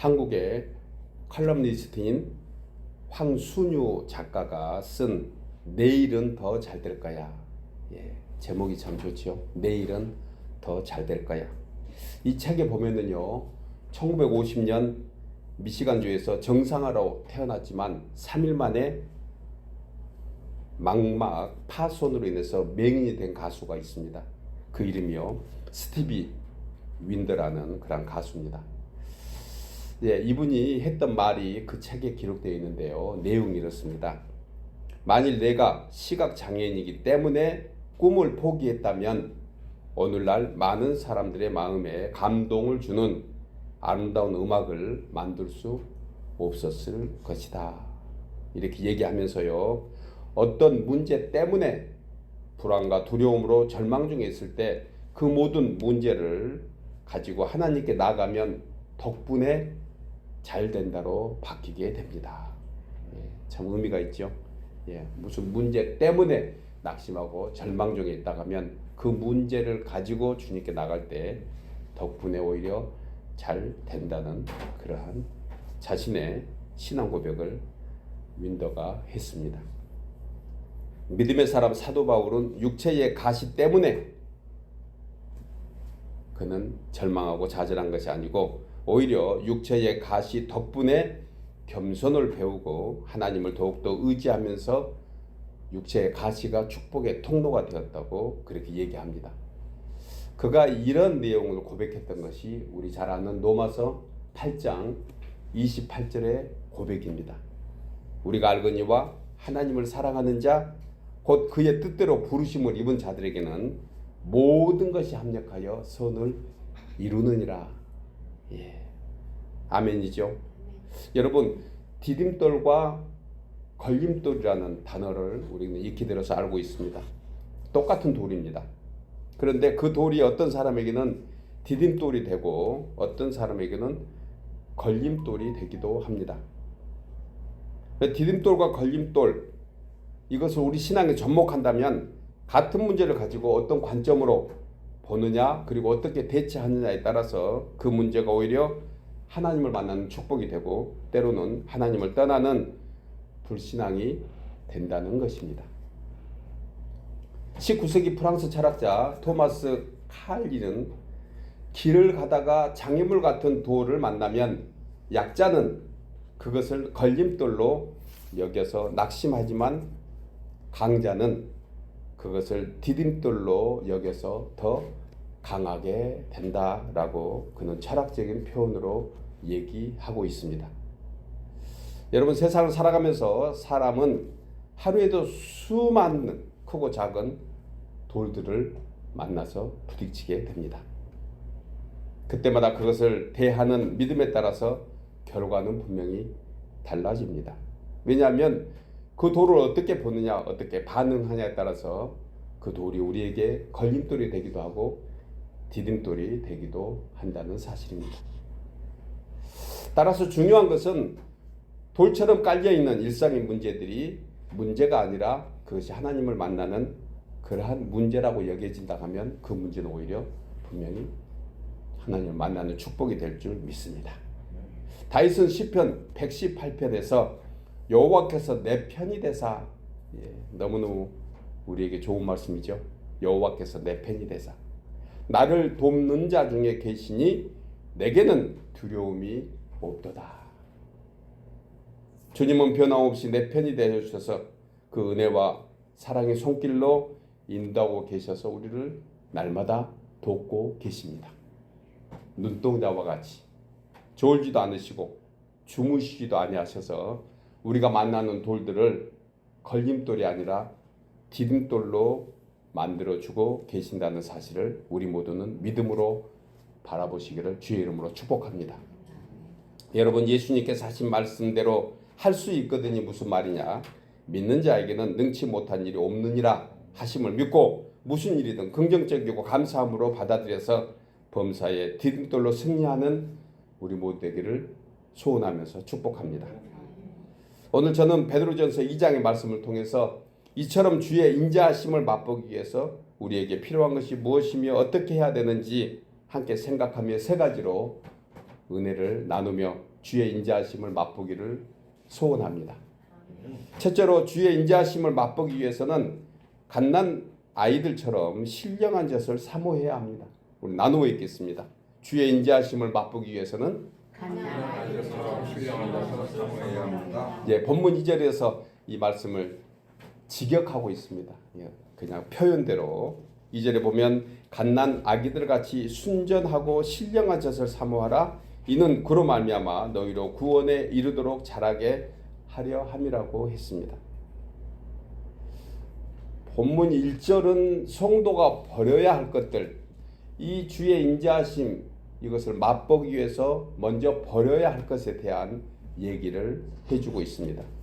한국의 칼럼니스트인 황순유 작가가 쓴 내일은 더 잘 될 거야. 예, 제목이 참 좋죠. 내일은 더 잘 될 거야. 이 책에 보면은요, 1950년 미시간주에서 정상화로 태어났지만 3일 만에 망막 파손으로 인해서 맹인이 된 가수가 있습니다. 그 이름이요, 스티비 윈더라는 그런 가수입니다. 예, 이분이 했던 말이 그 책에 기록되어 있는데요. 내용이 이렇습니다. 만일 내가 시각 장애인이기 때문에 꿈을 포기했다면 오늘날 많은 사람들의 마음에 감동을 주는 아름다운 음악을 만들 수 없었을 것이다. 이렇게 얘기하면서요. 어떤 문제 때문에 불안과 두려움으로 절망 중에 있을 때 그 모든 문제를 가지고 하나님께 나가면 덕분에 잘 된다로 바뀌게 됩니다. 예, 참 의미가 있죠. 예, 무슨 문제 때문에 낙심하고 절망 중에 있다가면 그 문제를 가지고 주님께 나갈 때 덕분에 오히려 잘 된다는 그러한 자신의 신앙 고백을 윈더가 했습니다. 믿음의 사람 사도 바울은 육체의 가시 때문에 그는 절망하고 좌절한 것이 아니고 오히려 육체의 가시 덕분에 겸손을 배우고 하나님을 더욱더 의지하면서 육체의 가시가 축복의 통로가 되었다고 그렇게 얘기합니다. 그가 이런 내용을 고백했던 것이 우리 잘 아는 로마서 8장 28절의 고백입니다. 우리가 알거니와 하나님을 사랑하는 자 곧 그의 뜻대로 부르심을 입은 자들에게는 모든 것이 합력하여 선을 이루느니라. 예. 아멘이죠. 여러분 디딤돌과 걸림돌이라는 단어를 우리는 익히 들어서 알고 있습니다. 똑같은 돌입니다. 그런데 그 돌이 어떤 사람에게는 디딤돌이 되고 어떤 사람에게는 걸림돌이 되기도 합니다. 디딤돌과 걸림돌 이것을 우리 신앙에 접목한다면 같은 문제를 가지고 어떤 관점으로 보느냐 그리고 어떻게 대처하느냐에 따라서 그 문제가 오히려 하나님을 만나는 축복이 되고 때로는 하나님을 떠나는 불신앙이 된다는 것입니다. 19세기 프랑스 철학자 토마스 칼리는 길을 가다가 장애물 같은 돌을 만나면 약자는 그것을 걸림돌로 여겨서 낙심하지만 강자는 그것을 디딤돌로 여겨서 더 강하게 된다라고 그는 철학적인 표현으로 얘기하고 있습니다. 여러분 세상을 살아가면서 사람은 하루에도 수많은 크고 작은 돌들을 만나서 부딪히게 됩니다. 그때마다 그것을 대하는 믿음에 따라서 결과는 분명히 달라집니다. 왜냐하면 그 돌을 어떻게 보느냐, 어떻게 반응하냐에 따라서 그 돌이 우리에게 걸림돌이 되기도 하고 디딤돌이 되기도 한다는 사실입니다. 따라서 중요한 것은 돌처럼 깔려 있는 일상의 문제들이 문제가 아니라 그것이 하나님을 만나는 그러한 문제라고 여겨진다 하면 그 문제는 오히려 분명히 하나님을 만나는 축복이 될 줄 믿습니다. 다윗은 시편 118편에서 여호와께서 내 편이 되사 예, 너무너무 우리에게 좋은 말씀이죠. 여호와께서 내 편이 되사 나를 돕는 자 중에 계시니 내게는 두려움이 없도다. 주님은 변함없이 내 편이 되어 주셔서 그 은혜와 사랑의 손길로 인도하고 계셔서 우리를 날마다 돕고 계십니다. 눈동자와 같이 졸지도 않으시고 주무시지도 아니하셔서 우리가 만나는 돌들을 걸림돌이 아니라 디딤돌로 만들어 주고 계신다는 사실을 우리 모두는 믿음으로 바라보시기를 주의 이름으로 축복합니다. 여러분 예수님께서 하신 말씀대로 할 수 있거든이 무슨 말이냐? 믿는 자에게는 능치 못한 일이 없느니라 하심을 믿고 무슨 일이든 긍정적이고 감사함으로 받아들여서 범사에 디딤돌로 승리하는 우리 모두 되기를 소원하면서 축복합니다. 오늘 저는 베드로전서 2장의 말씀을 통해서 이처럼 주의 인자하심을 맛보기 위해서 우리에게 필요한 것이 무엇이며 어떻게 해야 되는지 함께 생각하며 세 가지로 은혜를 나누며 주의 인자하심을 맛보기를 소원합니다. 첫째로 주의 인자하심을 맛보기 위해서는 갓난 아이들처럼 신령한 젖을 사모해야 합니다. 우리 나누어 있겠습니다. 주의 인자하심을 맛보기 위해서는 예, 본문 2절에서 이 말씀을 직역하고 있습니다. 예, 그냥 표현대로 2절에 보면 갓난 아기들 같이 순전하고 신령한 젖을 사모하라 이는 그로 말미암아 너희로 구원에 이르도록 자라게 하려 함이라고 했습니다. 본문 1절은 성도가 버려야 할 것들 이 주의 인자하심 이것을 맛보기 위해서 먼저 버려야 할 것에 대한 얘기를 해주고 있습니다.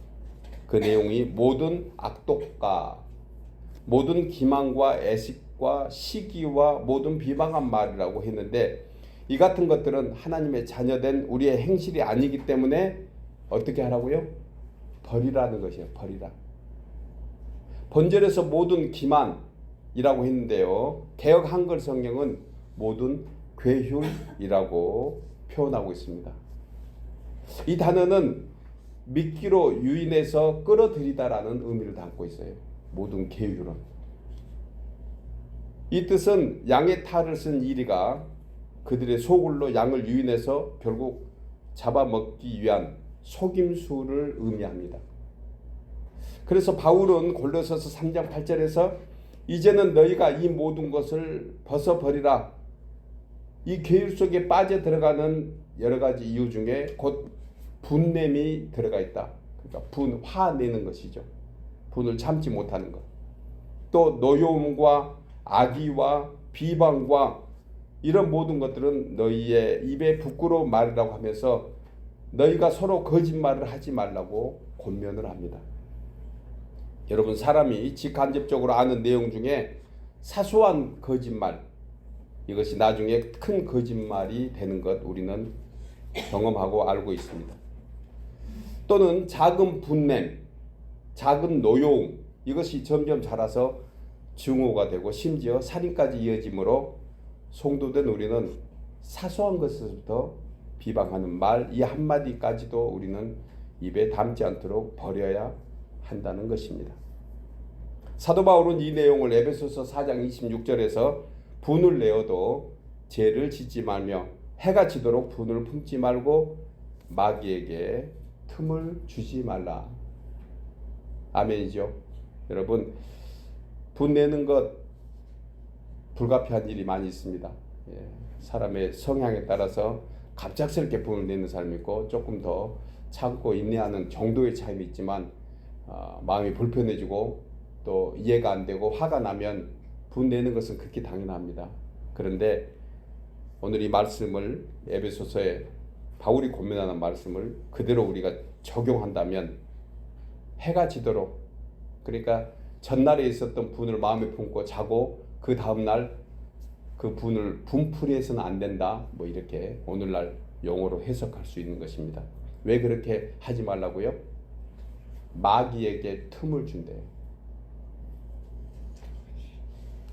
그 내용이 모든 악독과 모든 기망과 애식과 시기와 모든 비방한 말이라고 했는데 이 같은 것들은 하나님의 자녀된 우리의 행실이 아니기 때문에 어떻게 하라고요? 버리라는 것이에요. 버리라. 본절에서 모든 기만이라고 했는데요. 개혁 한글 성경은 모든 괴휼이라고 표현하고 있습니다. 이 단어는 미끼로 유인해서 끌어들이다라는 의미를 담고 있어요. 모든 계율은. 이 뜻은 양의 탈을 쓴 이리가 그들의 소굴로 양을 유인해서 결국 잡아먹기 위한 속임수를 의미합니다. 그래서 바울은 골로새서 3장 8절에서 이제는 너희가 이 모든 것을 벗어버리라. 이 계율 속에 빠져 들어가는 여러 가지 이유 중에 곧 분냄이 들어가 있다. 그러니까 분 화내는 것이죠. 분을 참지 못하는 것. 또 노여움과 악의와 비방과 이런 모든 것들은 너희의 입에 부끄러운 말이라고 하면서 너희가 서로 거짓말을 하지 말라고 권면을 합니다. 여러분 사람이 직간접적으로 아는 내용 중에 사소한 거짓말 이것이 나중에 큰 거짓말이 되는 것 우리는 경험하고 알고 있습니다. 또는 작은 분냄, 작은 노여움 이것이 점점 자라서 증오가 되고 심지어 살인까지 이어지므로 송도된 우리는 사소한 것에서부터 비방하는 말 이 한마디까지도 우리는 입에 담지 않도록 버려야 한다는 것입니다. 사도 바울은 이 내용을 에베소서 4장 26절에서 분을 내어도 죄를 짓지 말며 해가 지도록 분을 품지 말고 마귀에게 틈을 주지 말라. 아멘이죠. 여러분 분 내는 것 불가피한 일이 많이 있습니다. 예, 사람의 성향에 따라서 갑작스럽게 분을 내는 사람이 있고 조금 더 참고 인내하는 정도의 차이는 있지만 어, 마음이 불편해지고 또 이해가 안 되고 화가 나면 분 내는 것은 극히 당연합니다. 그런데 오늘 이 말씀을 에베소서에 바울이 고민하는 말씀을 그대로 우리가 적용한다면 해가 지도록 그러니까 전날에 있었던 분을 마음에 품고 자고 그 다음 날 그 분을 분풀이해서는 안 된다. 뭐 이렇게 오늘날 용어로 해석할 수 있는 것입니다. 왜 그렇게 하지 말라고요? 마귀에게 틈을 준대요.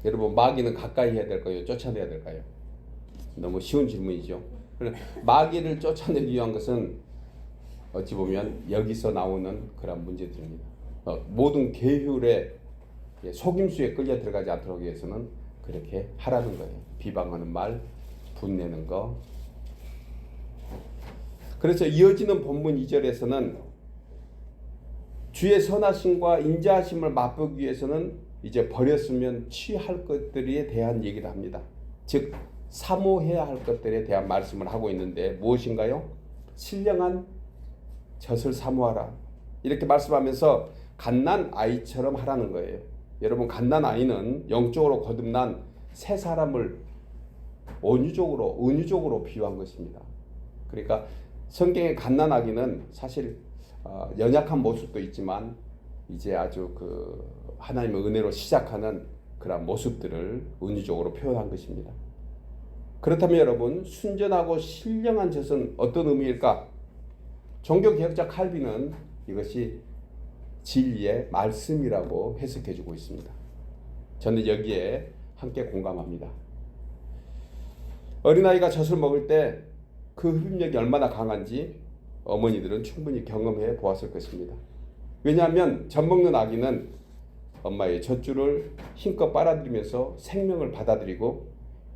여러분 마귀는 가까이 해야 될까요? 쫓아내야 될까요? 너무 쉬운 질문이죠. 마귀를 쫓아내기 위한 것은 어찌 보면 여기서 나오는 그런 문제들입니다. 어, 모든 계율의 속임수에 끌려 들어가지 않도록 위해서는 그렇게 하라는 거예요. 비방하는 말, 분내는 거. 그래서 이어지는 본문 2절에서는 주의 선하심과 인자하심을 맛보기 위해서는 이제 버렸으면 취할 것들에 대한 얘기를 합니다. 즉 사모해야 할 것들에 대한 말씀을 하고 있는데 무엇인가요? 신령한 젖을 사모하라. 이렇게 말씀하면서 갓난 아이처럼 하라는 거예요. 여러분 갓난 아이는 영적으로 거듭난 새 사람을 온유적으로 은유적으로 비유한 것입니다. 그러니까 성경의 갓난 아기는 사실 어, 연약한 모습도 있지만 이제 아주 그 하나님의 은혜로 시작하는 그런 모습들을 은유적으로 표현한 것입니다. 그렇다면 여러분 순전하고 신령한 젖은 어떤 의미일까? 종교 개혁자 칼빈은 이것이 진리의 말씀이라고 해석해주고 있습니다. 저는 여기에 함께 공감합니다. 어린아이가 젖을 먹을 때 그 흡입력이 얼마나 강한지 어머니들은 충분히 경험해 보았을 것입니다. 왜냐하면 젖 먹는 아기는 엄마의 젖줄을 힘껏 빨아들이면서 생명을 받아들이고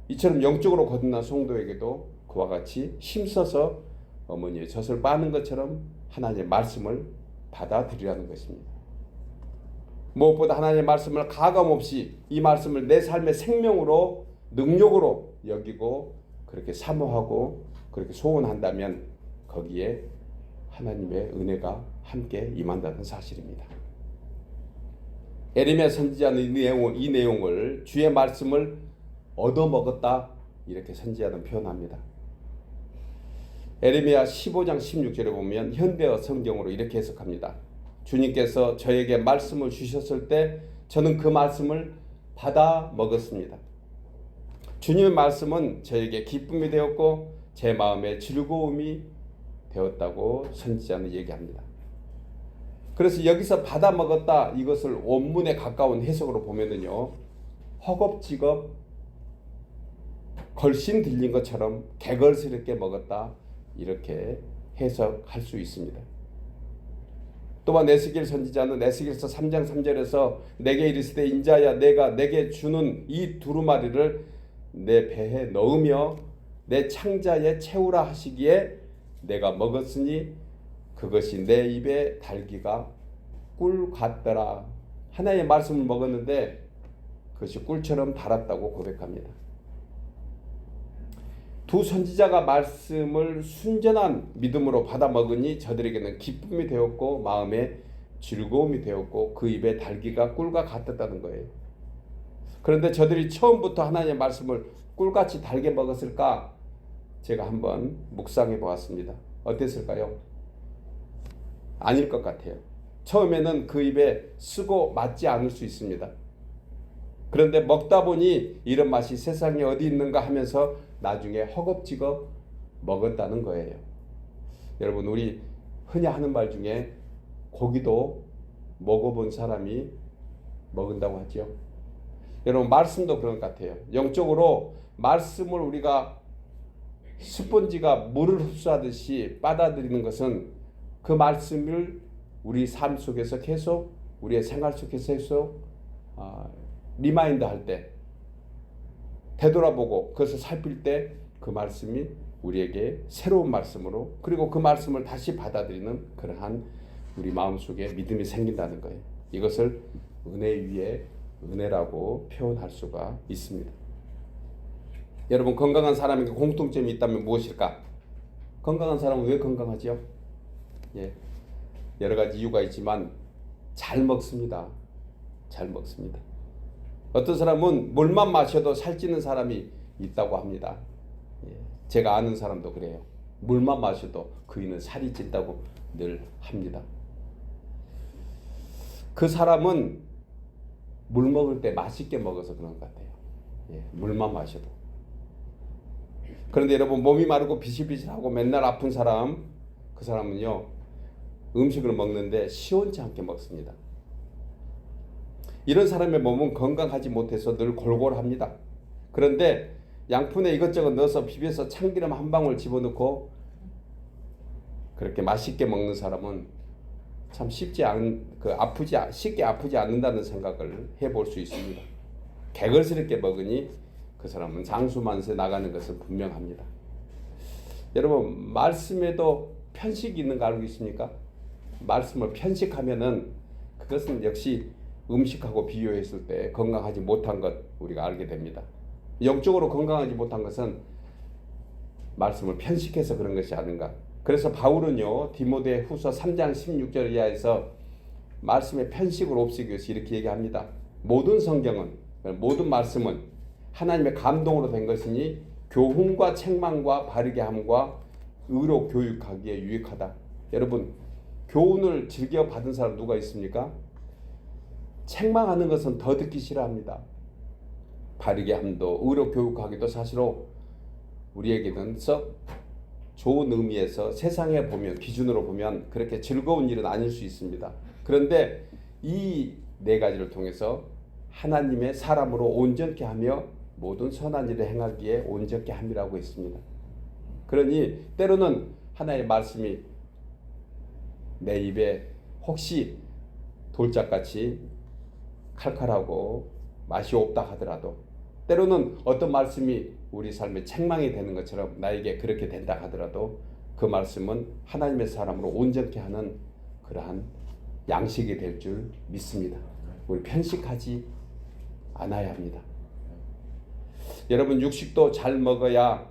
이처럼 영적으로 거듭난 성도에게도 그와 같이 힘써서 어머니의 젖을 빠는 것처럼 하나님의 말씀을 받아들이라는 것입니다. 무엇보다 하나님의 말씀을 가감 없이 이 말씀을 내 삶의 생명으로 능력으로 여기고 그렇게 사모하고 그렇게 소원한다면 거기에 하나님의 은혜가 함께 임한다는 사실입니다. 에레미야 선지자는 이 내용을 주의 말씀을 얻어먹었다 이렇게 선지자는 표현합니다. 에레미야 15장 16절에 보면 현대어 성경으로 이렇게 해석합니다. 주님께서 저에게 말씀을 주셨을 때 저는 그 말씀을 받아 먹었습니다. 주님의 말씀은 저에게 기쁨이 되었고 제 마음에 즐거움이 되었다고 선지자는 얘기합니다. 그래서 여기서 받아 먹었다 이것을 원문에 가까운 해석으로 보면은요 허겁지겁 걸신 들린 것처럼 개걸스럽게 먹었다 이렇게 해석할 수 있습니다. 또한 에스겔 선지자는 에스겔서 3장 3절에서 내게 이르시되 인자야 내가 내게 주는 이 두루마리를 내 배에 넣으며 내 창자에 채우라 하시기에 내가 먹었으니 그것이 내 입에 달기가 꿀 같더라. 하나의 말씀을 먹었는데 그것이 꿀처럼 달았다고 고백합니다. 두 선지자가 말씀을 순전한 믿음으로 받아 먹으니 저들에게는 기쁨이 되었고 마음에 즐거움이 되었고 그 입에 달기가 꿀과 같았다는 거예요. 그런데 저들이 처음부터 하나님의 말씀을 꿀같이 달게 먹었을까? 제가 한번 묵상해 보았습니다. 어땠을까요? 아닐 것 같아요. 처음에는 그 입에 쓰고 맞지 않을 수 있습니다. 그런데 먹다 보니 이런 맛이 세상에 어디 있는가 하면서 나중에 허겁지겁 먹었다는 거예요. 여러분 우리 흔히 하는 말 중에 고기도 먹어본 사람이 먹은다고 하죠. 여러분 말씀도 그런 것 같아요. 영적으로 말씀을 우리가 스펀지가 물을 흡수하듯이 빨아들이는 것은 그 말씀을 우리 삶 속에서 계속 우리의 생활 속에서 계속 어, 리마인드 할 때 되돌아보고 그것을 살필 때 그 말씀이 우리에게 새로운 말씀으로 그리고 그 말씀을 다시 받아들이는 그러한 우리 마음속에 믿음이 생긴다는 거예요. 이것을 은혜 위에 은혜라고 표현할 수가 있습니다. 여러분 건강한 사람에게 공통점이 있다면 무엇일까? 건강한 사람은 왜 건강하지요? 예. 여러 가지 이유가 있지만 잘 먹습니다. 잘 먹습니다. 어떤 사람은 물만 마셔도 살찌는 사람이 있다고 합니다. 예, 제가 아는 사람도 그래요. 물만 마셔도 그이는 살이 찐다고 늘 합니다. 그 사람은 물 먹을 때 맛있게 먹어서 그런 것 같아요. 예, 물만 마셔도. 그런데 여러분 몸이 마르고 비실비실하고 맨날 아픈 사람 그 사람은요 음식을 먹는데 시원치 않게 먹습니다. 이런 사람의 몸은 건강하지 못해서 늘 골골합니다. 그런데 양푼에 이것저것 넣어서 비벼서 참기름 한 방울 집어넣고 그렇게 맛있게 먹는 사람은 참 쉽지 않, 그 아프지 쉽게 아프지 않는다는 생각을 해볼 수 있습니다. 개걸스럽게 먹으니 그 사람은 장수만세 나가는 것은 분명합니다. 여러분 말씀에도 편식이 있는 거 알고 있습니까? 말씀을 편식하면은 그것은 역시 음식하고 비교했을 때 건강하지 못한 것 우리가 알게 됩니다. 영적으로 건강하지 못한 것은 말씀을 편식해서 그런 것이 아닌가. 그래서 바울은요 디모데 후서 3장 16절 이하에서 말씀의 편식을 없애기 위해서 이렇게 얘기합니다. 모든 성경은 모든 말씀은 하나님의 감동으로 된 것이니 교훈과 책망과 바르게 함과 의로 교육하기에 유익하다. 여러분 교훈을 즐겨 받은 사람 누가 있습니까? 책망하는 것은 더 듣기 싫어합니다. 바르게 함도 의로 교육하기도 사실로 우리에게는 썩 좋은 의미에서 세상에 보면 기준으로 보면 그렇게 즐거운 일은 아닐 수 있습니다. 그런데 이 네 가지를 통해서 하나님의 사람으로 온전케 하며 모든 선한 일을 행하기에 온전케 함이라고 했습니다. 그러니 때로는 하나의 말씀이 내 입에 혹시 돌짝같이 칼칼하고 맛이 없다 하더라도 때로는 어떤 말씀이 우리 삶의 책망이 되는 것처럼 나에게 그렇게 된다 하더라도 그 말씀은 하나님의 사람으로 온전케 하는 그러한 양식이 될 줄 믿습니다. 우리 편식하지 않아야 합니다. 여러분 육식도 잘 먹어야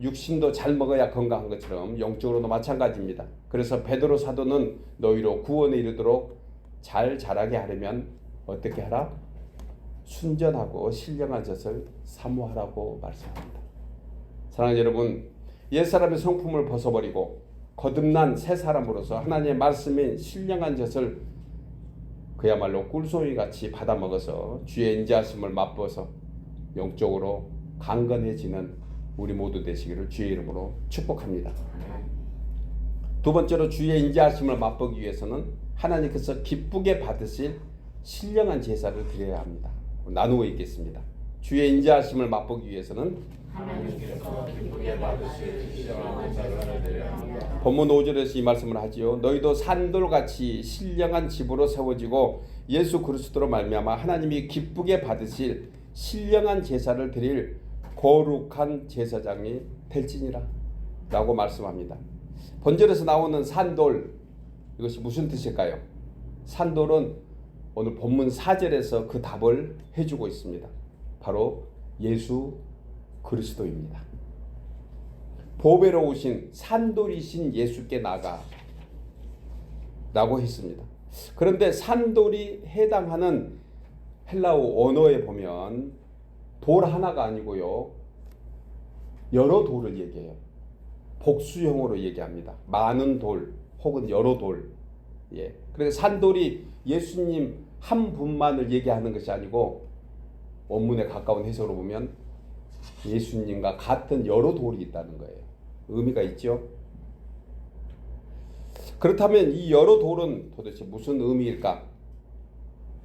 육신도 잘 먹어야 건강한 것처럼 영적으로도 마찬가지입니다. 그래서 베드로 사도는 너희로 구원에 이르도록 잘 자라게 하려면 어떻게 하라? 순전하고 신령한 젖을 사모하라고 말씀합니다. 사랑하는 여러분, 옛사람의 성품을 벗어버리고 거듭난 새 사람으로서 하나님의 말씀인 신령한 젖을 그야말로 꿀송이 같이 받아 먹어서 주의 인자하심을 맛보서 영적으로 강건해지는 우리 모두 되시기를 주의 이름으로 축복합니다. 두 번째로 주의 인자하심을 맛보기 위해서는 하나님께서 기쁘게 받으실 신령한 제사를 드려야 합니다. 나누어 있겠습니다. 주의 인자하심을 맛보기 위해서는. 본문 5절에서 이 말씀을 하지요. 너희도 산돌같이 신령한 집으로 세워지고 예수 그리스도로 말미암아 하나님이 기쁘게 받으실 신령한 제사를 드릴 거룩한 제사장이 될지니라 라고 말씀합니다. 본절에서 나오는 산돌 이것이 무슨 뜻일까요? 산돌은 오늘 본문 4절에서 그 답을 해주고 있습니다. 바로 예수 그리스도입니다. 보배로 오신 산돌이신 예수께 나가 라고 했습니다. 그런데 산돌이 해당하는 헬라어 언어에 보면 돌 하나가 아니고요. 여러 돌을 얘기해요. 복수형으로 얘기합니다. 많은 돌 혹은 여러 돌. 예. 그래서 산돌이 예수님 한 분만을 얘기하는 것이 아니고 원문에 가까운 해석으로 보면 예수님과 같은 여러 돌이 있다는 거예요. 의미가 있죠. 그렇다면 이 여러 돌은 도대체 무슨 의미일까?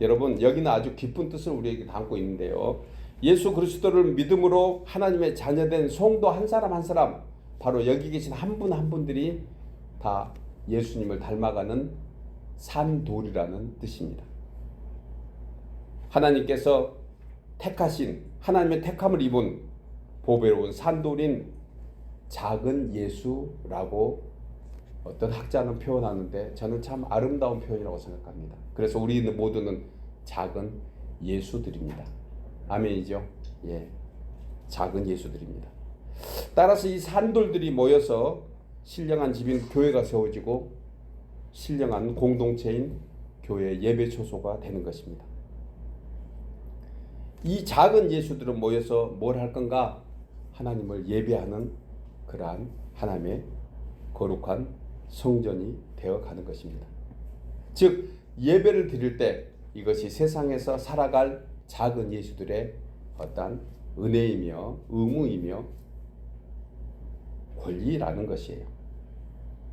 여러분 여기는 아주 깊은 뜻을 우리에게 담고 있는데요. 예수 그리스도를 믿음으로 하나님의 자녀된 성도 한 사람 한 사람 바로 여기 계신 한 분한 분들이 다 예수님을 닮아가는 산돌이라는 뜻입니다. 하나님께서 택하신 하나님의 택함을 입은 보배로운 산돌인 작은 예수라고 어떤 학자는 표현하는데 저는 참 아름다운 표현이라고 생각합니다. 그래서 우리 모두는 작은 예수들입니다. 아멘이죠? 예. 작은 예수들입니다. 따라서 이 산돌들이 모여서 신령한 집인 교회가 세워지고 신령한 공동체인 교회 예배 초소가 되는 것입니다. 이 작은 예수들은 모여서 뭘 할 건가? 하나님을 예배하는 그러한 하나님의 거룩한 성전이 되어 가는 것입니다. 즉 예배를 드릴 때 이것이 세상에서 살아갈 작은 예수들의 어떤 은혜이며 의무이며 권리라는 것이에요.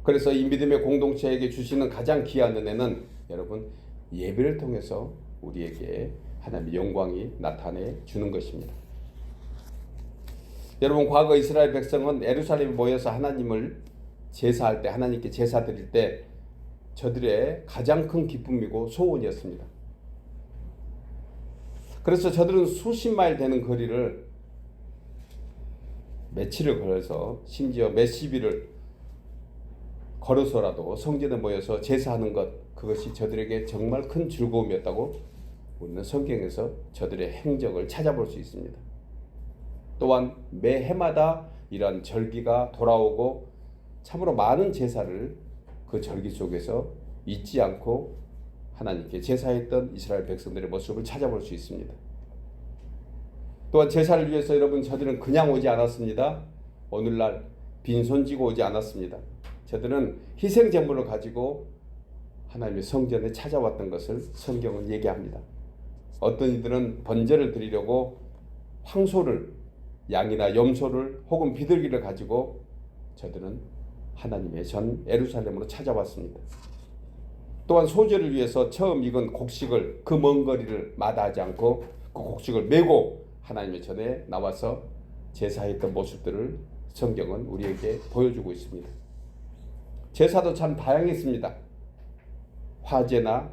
그래서 이 믿음의 공동체에게 주시는 가장 귀한 은혜는 여러분 예배를 통해서 우리에게 하나님의 영광이 나타내 주는 것입니다. 여러분 과거 이스라엘 백성은 에루살렘에 모여서 하나님을 제사할 때 하나님께 제사 드릴 때 저들의 가장 큰 기쁨이고 소원이었습니다. 그래서 저들은 수십 마일 되는 거리를 며칠을 걸어서 심지어 일을 걸어서라도 성전에 모여서 제사하는 것 그것이 저들에게 정말 큰 즐거움이었다고 우리는 성경에서 저들의 행적을 찾아볼 수 있습니다. 또한 매 해마다 이러한 절기가 돌아오고 참으로 많은 제사를 그 절기 속에서 잊지 않고 하나님께 제사했던 이스라엘 백성들의 모습을 찾아볼 수 있습니다. 또한 제사를 위해서 여러분 저들은 그냥 오지 않았습니다. 오늘날 빈손 지고 오지 않았습니다. 저들은 희생 제물을 가지고 하나님의 성전에 찾아왔던 것을 성경은 얘기합니다. 어떤 이들은 번제를 드리려고 황소를 양이나 염소를 혹은 비둘기를 가지고 저들은 하나님의 전 에루살렘으로 찾아왔습니다. 또한 소재를 위해서 처음 익은 곡식을 그 먼 거리를 마다하지 않고 그 곡식을 메고 하나님의 전에 나와서 제사했던 모습들을 성경은 우리에게 보여주고 있습니다. 제사도 참 다양했습니다. 화제나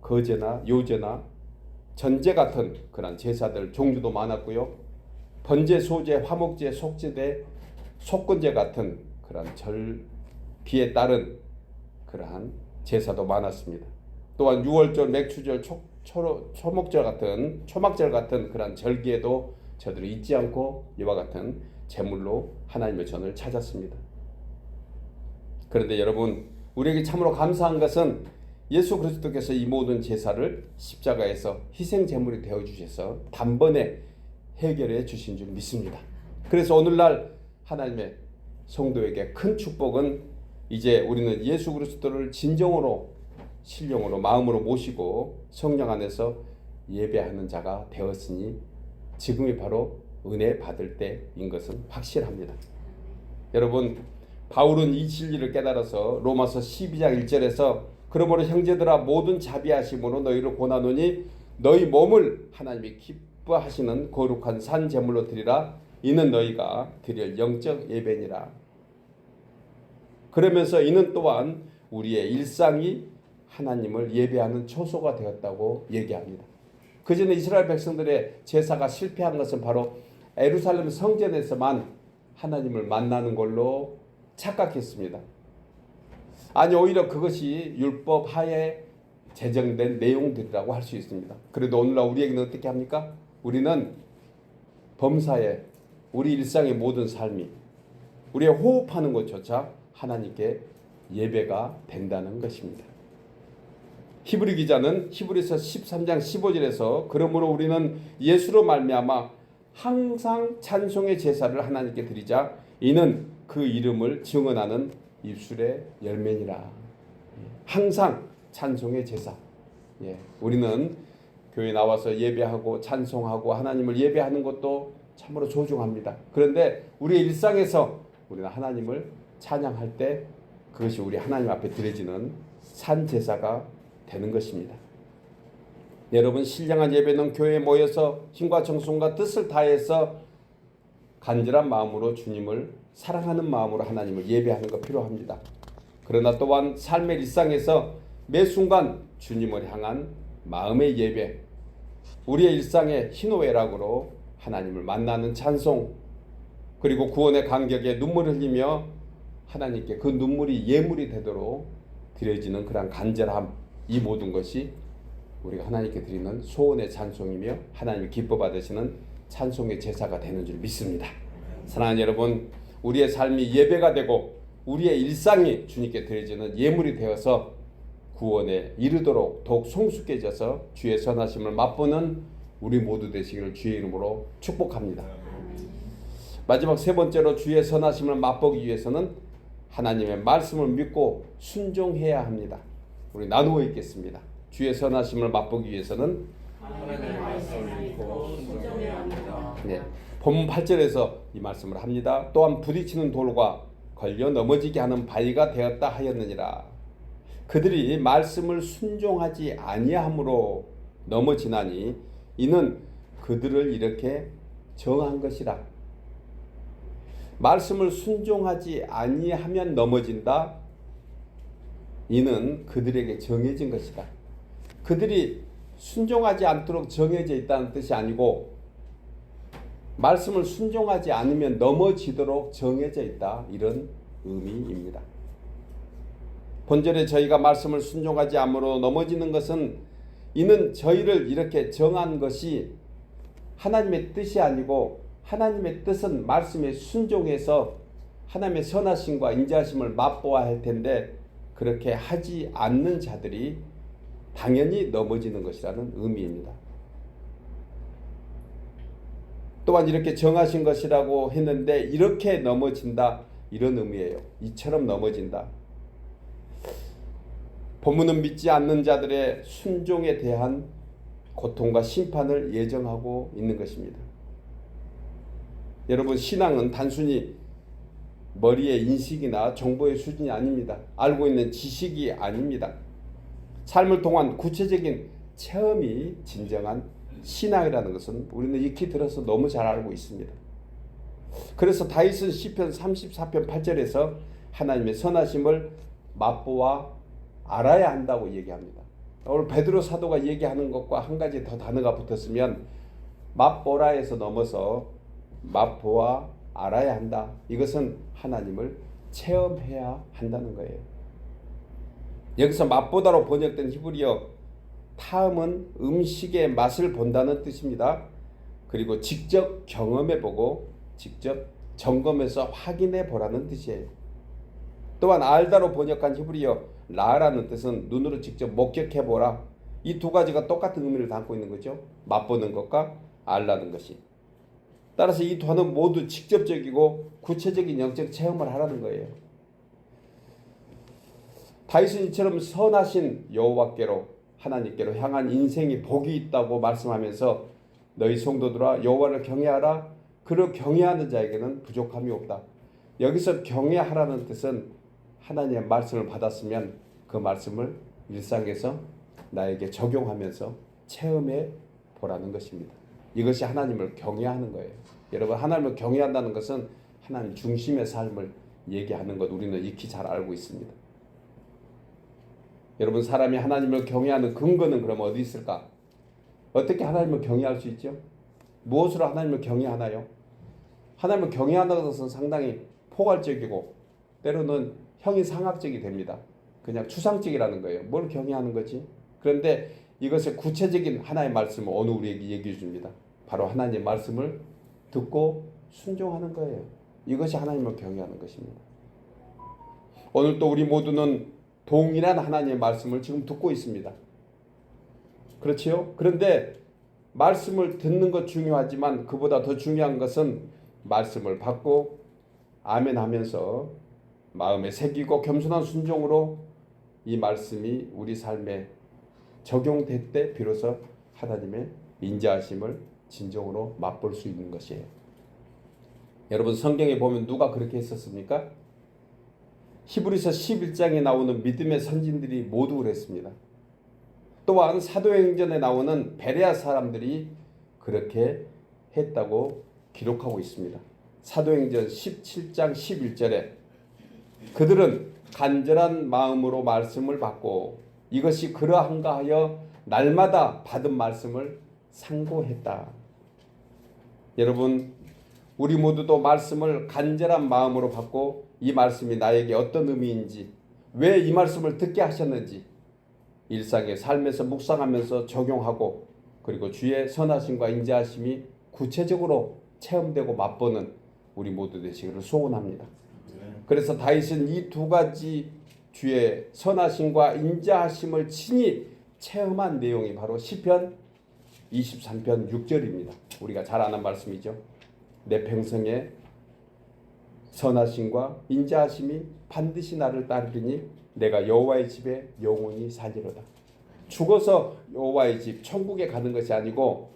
거제나 요제나 전제 같은 그런 제사들 종류도 많았고요. 번제, 소제, 화목제, 속제대, 속건제 같은 그런 절기에 따른 그러한 제사도 많았습니다. 또한 유월절, 맥추절, 초, 초, 초목절 같은 초막절 같은 그런 절기에도 저들이 잊지 않고 이와 같은 제물로 하나님의 전을 찾았습니다. 그런데 여러분 우리에게 참으로 감사한 것은 예수 그리스도께서 이 모든 제사를 십자가에서 희생 제물이 되어 주셔서 단번에 해결해 주신 줄 믿습니다. 그래서 오늘날 하나님의 성도에게 큰 축복은 이제 우리는 예수 그리스도를 진정으로 신령으로 마음으로 모시고 성령 안에서 예배하는 자가 되었으니 지금이 바로 은혜 받을 때인 것은 확실합니다. 여러분 바울은 이 진리를 깨달아서 로마서 12장 1절에서 그러므로 형제들아 모든 자비하심으로 너희를 고나노니 너희 몸을 하나님이 기뻐하시는 거룩한 산 제물로 드리라 이는 너희가 드릴 영적 예배니라 그러면서 이는 또한 우리의 일상이 하나님을 예배하는 초소가 되었다고 얘기합니다. 그 전에 이스라엘 백성들의 제사가 실패한 것은 바로 에루살렘 성전에서만 하나님을 만나는 걸로 착각했습니다. 아니 오히려 그것이 율법 하에 제정된 내용들이라고 할 수 있습니다. 그래도 오늘날 우리에게는 어떻게 합니까? 우리는 범사에 우리 일상의 모든 삶이 우리의 호흡하는 것조차 하나님께 예배가 된다는 것입니다. 히브리 기자는 히브리서 13장 15절에서 그러므로 우리는 예수로 말미암아 항상 찬송의 제사를 하나님께 드리자 이는 그 이름을 증언하는 입술의 열매니라. 항상 찬송의 제사. 예, 우리는 교회 나와서 예배하고 찬송하고 하나님을 예배하는 것도 참으로 소중합니다. 그런데 우리의 일상에서 우리는 하나님을 찬양할 때 그것이 우리 하나님 앞에 드려지는 산 제사가 되는 것입니다. 여러분 신령한 예배는 교회에 모여서 힘과 정성과 뜻을 다해서 간절한 마음으로 주님을 사랑하는 마음으로 하나님을 예배하는 것 필요합니다. 그러나 또한 삶의 일상에서 매 순간 주님을 향한 마음의 예배, 우리의 일상의 희노애락으로 하나님을 만나는 찬송, 그리고 구원의 간격에 눈물을 흘리며 하나님께 그 눈물이 예물이 되도록 드려지는 그런 간절함, 이 모든 것이 우리가 하나님께 드리는 소원의 찬송이며 하나님이 기뻐 받으시는 찬송의 제사가 되는 줄 믿습니다. 사랑하는 여러분, 우리의 삶이 예배가 되고 우리의 일상이 주님께 드려지는 예물이 되어서 구원에 이르도록 더욱 성숙해져서 주의 선하심을 맛보는 우리 모두 되시기를 주의 이름으로 축복합니다. 마지막 세 번째로 주의 선하심을 맛보기 위해서는 하나님의 말씀을 믿고 순종해야 합니다. 우리 나누어 있겠습니다. 주의 선하심을 맛보기 위해서는 하나님의 말씀을 믿고 순종해야 합니다. 네, 본문 8절에서 이 말씀을 합니다. 또한 부딪히는 돌과 걸려 넘어지게 하는 바위가 되었다 하였느니라. 그들이 말씀을 순종하지 아니함으로 넘어지나니 이는 그들을 이렇게 정한 것이라. 말씀을 순종하지 아니하면 넘어진다. 이는 그들에게 정해진 것이다. 그들이 순종하지 않도록 정해져 있다는 뜻이 아니고 말씀을 순종하지 않으면 넘어지도록 정해져 있다. 이런 의미입니다. 본절에 저희가 말씀을 순종하지 않으로 넘어지는 것은 이는 저희를 이렇게 정한 것이 하나님의 뜻이 아니고 하나님의 뜻은 말씀에 순종해서 하나님의 선하심과 인자하심을 맛보아야 할 텐데 그렇게 하지 않는 자들이 당연히 넘어지는 것이라는 의미입니다. 또한 이렇게 정하신 것이라고 했는데 이렇게 넘어진다 이런 의미예요. 이처럼 넘어진다. 본문은 믿지 않는 자들의 순종에 대한 고통과 심판을 예정하고 있는 것입니다. 여러분 신앙은 단순히 머리의 인식이나 정보의 수준이 아닙니다. 알고 있는 지식이 아닙니다. 삶을 통한 구체적인 체험이 진정한 신앙이라는 것은 우리는 익히 들어서 너무 잘 알고 있습니다. 그래서 다윗은 시편 34편 8절에서 하나님의 선하심을 맛보아 알아야 한다고 얘기합니다. 오늘 베드로 사도가 얘기하는 것과 한 가지 더 단어가 붙었으면 맛보라에서 넘어서 맛보아 알아야 한다. 이것은 하나님을 체험해야 한다는 거예요. 여기서 맛보다로 번역된 히브리어 탐은 음식의 맛을 본다는 뜻입니다. 그리고 직접 경험해 보고 직접 점검해서 확인해 보라는 뜻이에요. 또한 알다로 번역한 히브리어 라라는 뜻은 눈으로 직접 목격해 보라. 이 두 가지가 똑같은 의미를 담고 있는 거죠. 맛보는 것과 알라는 것이. 따라서 이 단어는 모두 직접적이고 구체적인 영적 체험을 하라는 거예요. 다윗은 이처럼 선하신 여호와께로 하나님께로 향한 인생이 복이 있다고 말씀하면서 너희 성도들아 여호와를 경외하라 그를 경외하는 자에게는 부족함이 없다. 여기서 경외하라는 뜻은 하나님의 말씀을 받았으면 그 말씀을 일상에서 나에게 적용하면서 체험해 보라는 것입니다. 이것이 하나님을 경외하는 거예요. 여러분 하나님을 경외한다는 것은 하나님 중심의 삶을 얘기하는 것 우리는 익히 잘 알고 있습니다. 여러분 사람이 하나님을 경외하는 근거는 그럼 어디 있을까? 어떻게 하나님을 경외할 수 있죠? 무엇으로 하나님을 경외하나요? 하나님을 경외한다는 것은 상당히 포괄적이고 때로는 형이상학적이 됩니다. 그냥 추상적이라는 거예요. 뭘 경외하는 거지? 그런데 이것의 구체적인 하나의 말씀을 오늘 우리에게 얘기해 줍니다. 바로 하나님의 말씀을 듣고 순종하는 거예요. 이것이 하나님을 경외하는 것입니다. 오늘 또 우리 모두는 동일한 하나님의 말씀을 지금 듣고 있습니다. 그렇지요? 그런데 말씀을 듣는 것 중요하지만 그보다 더 중요한 것은 말씀을 받고 아멘 하면서 마음에 새기고 겸손한 순종으로 이 말씀이 우리 삶에 적용될 때 비로소 하나님의 인자하심을 진정으로 맛볼 수 있는 것이에요. 여러분 성경에 보면 누가 그렇게 했었습니까? 히브리서 11장에 나오는 믿음의 선진들이 모두 그랬습니다. 또한 사도행전에 나오는 베레아 사람들이 그렇게 했다고 기록하고 있습니다. 사도행전 17장 11절에 그들은 간절한 마음으로 말씀을 받고 이것이 그러한가 하여 날마다 받은 말씀을 상고했다. 여러분 우리 모두도 말씀을 간절한 마음으로 받고 이 말씀이 나에게 어떤 의미인지 왜 이 말씀을 듣게 하셨는지 일상의 삶에서 묵상하면서 적용하고 그리고 주의 선하심과 인자하심이 구체적으로 체험되고 맛보는 우리 모두 되시기를 소원합니다. 그래서 다윗은 이 두 가지 주의 선하심과 인자하심을 친히 체험한 내용이 바로 시편 23편 6절입니다. 우리가 잘 아는 말씀이죠. 내 평생에 선하심과 인자하심이 반드시 나를 따르리니 내가 여호와의 집에 영원히 살리로다. 죽어서 여호와의 집 천국에 가는 것이 아니고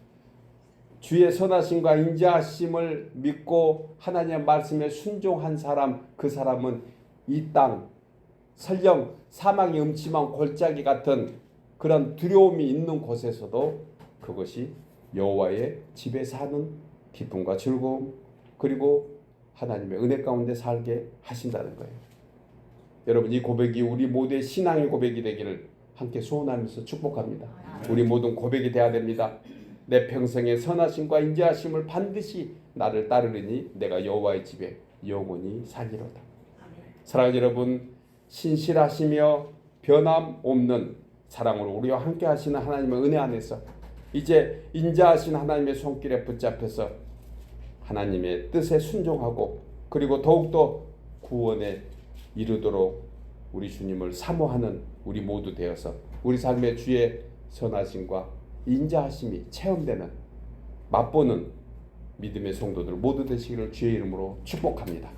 주의 선하심과 인자하심을 믿고 하나님의 말씀에 순종한 사람 그 사람은 이 땅 설령 사망의 음침한 골짜기 같은 그런 두려움이 있는 곳에서도 그것이 여호와의 집에 사는 기쁨과 즐거움 그리고 하나님의 은혜 가운데 살게 하신다는 거예요. 여러분 이 고백이 우리 모두의 신앙의 고백이 되기를 함께 소원하면서 축복합니다. 우리 모든 고백이 되어야 됩니다. 내 평생의 선하심과 인자하심을 반드시 나를 따르리니 내가 여호와의 집에 영원히 살리로다. 사랑하는 여러분 신실하시며 변함 없는 사랑으로 우리와 함께 하시는 하나님의 은혜 안에서 이제 인자하신 하나님의 손길에 붙잡혀서 하나님의 뜻에 순종하고 그리고 더욱더 구원에 이르도록 우리 주님을 사모하는 우리 모두 되어서 우리 삶의 주의 선하심과 인자하심이 체험되는 맛보는 믿음의 성도들 모두 되시기를 주의 이름으로 축복합니다.